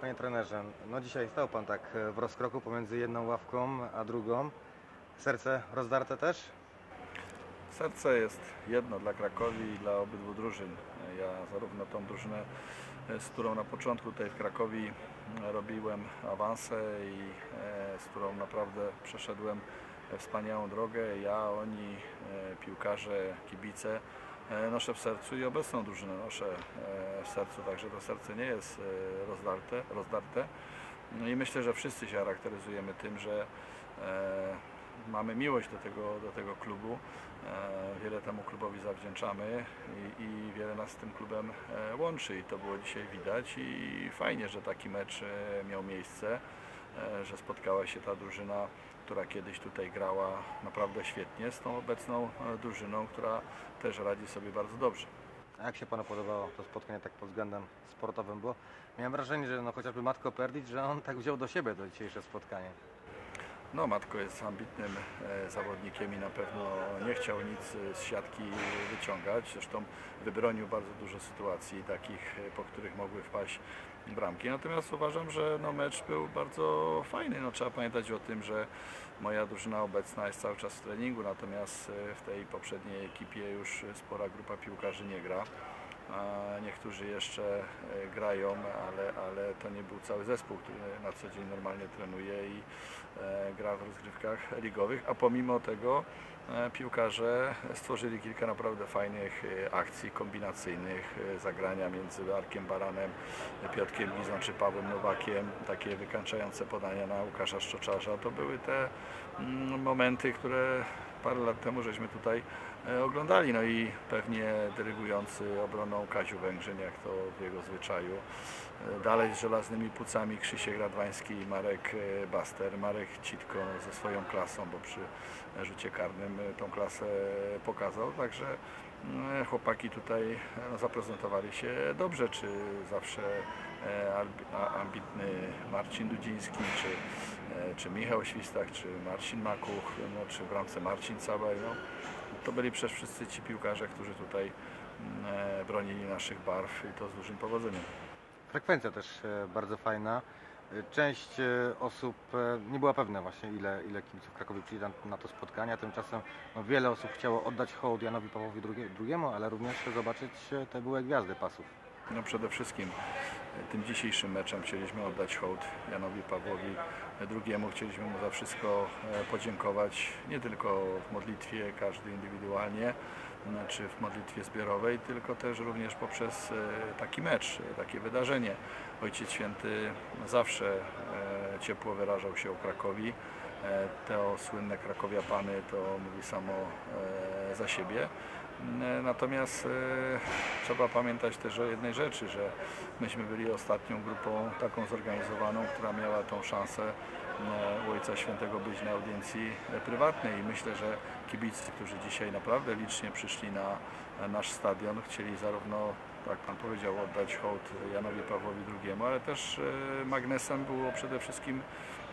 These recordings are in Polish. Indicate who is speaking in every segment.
Speaker 1: Panie trenerze, no dzisiaj stał Pan tak e, w rozkroku pomiędzy jedną ławką a drugą. Serce rozdarte też?
Speaker 2: Serce jest jedno dla Krakowi i dla obydwu drużyn. Ja zarówno tą drużynę, e, z którą na początku tutaj w Krakowi e, robiłem awanse i z którą naprawdę przeszedłem wspaniałą drogę, ja, oni, piłkarze, kibice, noszę w sercu i obecną drużynę noszę e, w sercu, także to serce nie jest e, rozdarte. rozdarte. No i myślę, że wszyscy się charakteryzujemy tym, że e, mamy miłość do tego, do tego klubu. E, Wiele temu klubowi zawdzięczamy i, i wiele nas z tym klubem e, łączy i to było dzisiaj widać i fajnie, że taki mecz e, miał miejsce, e, że spotkała się ta drużyna, która kiedyś tutaj grała naprawdę świetnie z tą obecną e, drużyną, która też radzi sobie bardzo dobrze.
Speaker 1: A jak się Panu podobało to spotkanie tak pod względem sportowym? Bo miałem wrażenie, że no chociażby Matko Perdic, że on tak wziął do siebie to dzisiejsze spotkanie.
Speaker 2: No, Matko jest ambitnym e, zawodnikiem i na pewno nie chciał nic e, z siatki wyciągać. Zresztą wybronił bardzo dużo sytuacji takich, e, po których mogły wpaść bramki. Natomiast uważam, że no, mecz był bardzo fajny. No, trzeba pamiętać o tym, że moja drużyna obecna jest cały czas w treningu, natomiast w tej poprzedniej ekipie już spora grupa piłkarzy nie gra. Niektórzy jeszcze e, grają, ale, ale to nie był cały zespół, który na co dzień normalnie trenuje i e, gra w rozgrywkach ligowych, a pomimo tego e, piłkarze stworzyli kilka naprawdę fajnych akcji kombinacyjnych, zagrania między Arkiem Baranem, Piotkiem Gizą czy Pawłem Nowakiem, takie wykańczające podania na Łukasza Szczoczarza. To były te mm, momenty, które parę lat temu żeśmy tutaj oglądali. No i pewnie dyrygujący obroną Kaziu Węgrzyn, jak to w jego zwyczaju. E, Dalej z żelaznymi pucami Krzysiek Radwański i Marek e, Baster. Marek Citko ze swoją klasą, bo przy rzucie karnym e, tą klasę pokazał. Także chłopaki tutaj e, no, zaprezentowali się dobrze, czy zawsze e, ambitny Marcin Dudziński, czy, e, czy Michał Świstak, czy Marcin Makuch, no, czy w bramce Marcin Cabaj. No, to byli przecież wszyscy ci piłkarze, którzy tutaj mm, e, bronili naszych barw i to z dużym powodzeniem.
Speaker 1: Frekwencja też e, bardzo fajna. E, Część osób nie była pewna właśnie ile, ile kibiców w Krakowie przyjdzie na, to spotkanie, a tymczasem no, wiele osób chciało oddać hołd Janowi Pawłowi II, ale również zobaczyć te były gwiazdy pasów.
Speaker 2: No przede wszystkim e, tym dzisiejszym meczem chcieliśmy oddać hołd Janowi Pawłowi II. Chcieliśmy mu za wszystko e, podziękować, nie tylko w modlitwie, każdy indywidualnie, m, czy w modlitwie zbiorowej, tylko też również poprzez e, taki mecz, e, takie wydarzenie. Ojciec Święty zawsze e, ciepło wyrażał się o Krakowi. E, Te słynne Krakowia Pany to mówi samo e, za siebie. E, Natomiast e, trzeba pamiętać też o jednej rzeczy, że myśmy byli ostatnią grupą taką zorganizowaną, która miała tą szansę e, u Ojca Świętego być na audiencji prywatnej. I myślę, że kibicy, którzy dzisiaj naprawdę licznie przyszli na nasz stadion, chcieli zarówno, tak Pan powiedział, oddać hołd Janowi Pawłowi II, ale też e, magnesem było przede wszystkim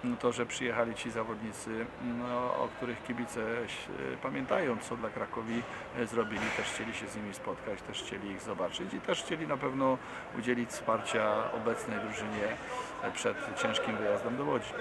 Speaker 2: no to, że przyjechali ci zawodnicy, no, o których kibice e, pamiętają, co dla Krakowi e, zrobili, też chcieli się z nimi spotkać, też chcieli ich zobaczyć i też chcieli na pewno udzielić wsparcia obecnej drużynie przed ciężkim wyjazdem do Łodzi.